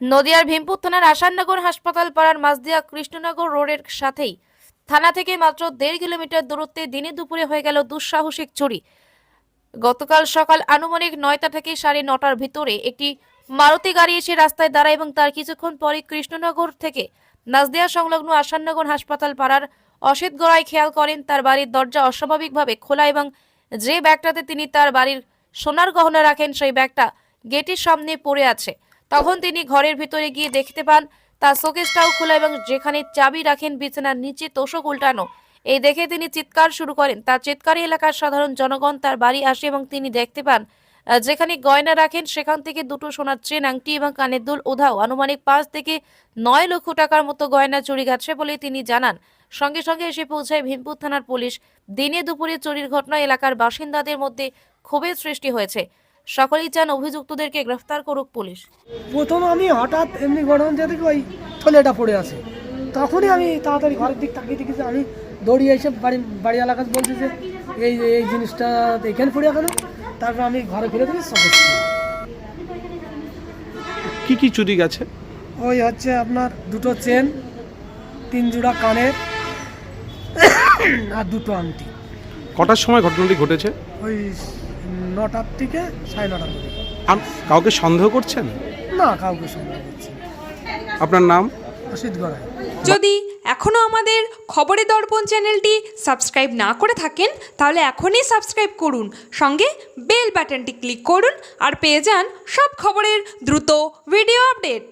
নদিয়ার ভীমপুর থানার আসাননগর হাসপাতাল পাড়ার মাসদিয়া কৃষ্ণনগর রোডের সাথেই। থানা থেকে মাত্র দেড় কিলোমিটার দূরত্বে দিনে দুপুরে হয়ে গেল দুঃসাহসিক চুরি। গতকাল সকাল আনুমানিক নয়টা থেকে সাড়ে নটার ভিতরে একটি মারুতি গাড়ি এসে রাস্তায় দাঁড়ায় এবং তার কিছুক্ষণ পরে কৃষ্ণনগর থেকে নাজদিয়া সংলগ্ন আসাননগর হাসপাতাল পাড়ার অসিত গড়াই খেয়াল করেন, তার বাড়ির দরজা অস্বাভাবিকভাবে খোলা এবং যে ব্যাগটাতে তিনি তার বাড়ির সোনার গহনা রাখেন, সেই ব্যাগটা গেটের সামনে পড়ে আছে। তখন তিনি ঘরের ভিতরে গিয়ে দেখতে পান, তার শোকেসটাও খোলা এবং যেখানে চাবি রাখেন বিছানার নিচে তোষক উল্টানো। এই দেখে তিনি চিৎকার শুরু করেন। তার চিৎকারে এলাকার সাধারণ জনগণ তার বাড়ি আসে এবং তিনি দেখতে পান যেখানে গয়না রাখেন, সেখান থেকে দুটো সোনার চেন, আংটি এবং কানের দুল উধাও। আনুমানিক পাঁচ থেকে নয় লক্ষ টাকার মতো গয়না চুরি গেছে বলে তিনি জানান। সঙ্গে সঙ্গে এসে পৌঁছায় ভীমপুর থানার পুলিশ। দিনে দুপুরে চুরির ঘটনা এলাকার বাসিন্দাদের মধ্যে ক্ষোভের সৃষ্টি হয়েছে। সকলেই চান অভিযুক্তদেরকে গ্রেফতার করুক পুলিশ। প্রথম আমি হঠাৎ এমনি গরম যে দেখি ওই থলেটা পড়ে আছে। তখনই আমি তাড়াতাড়ি ঘরের দিক তাকিয়ে দেখেছি আমি দৌড়িয়ে এসে বাড়ি বাড়ি এলাকায় বলছি যে এই এই জিনিসটা এখানে পড়ে কেন? তারপর আমি ঘরে ফিরে দেখি সব কি কি চুরি গেছে? ওই হচ্ছে আপনার দুটো চেন তিন জোড়া কানের আর দুটো আংটি। কটার সময় ঘটনাটি ঘটেছে? ওই নটার থেকে সাড়ে নটার মধ্যে। কাউকে সন্দেহ করছেন? না কাউকে সন্দেহ করছি আপনার নাম? অসিত গড়াই। যদি এখনও আমাদের খবরের দর্পণ চ্যানেলটি সাবস্ক্রাইব না করে থাকেন তাহলে এখনই সাবস্ক্রাইব করুন। সঙ্গে বেল বাটনটি ক্লিক করুন আর পেয়ে যান সব খবরের দ্রুত ভিডিও আপডেট।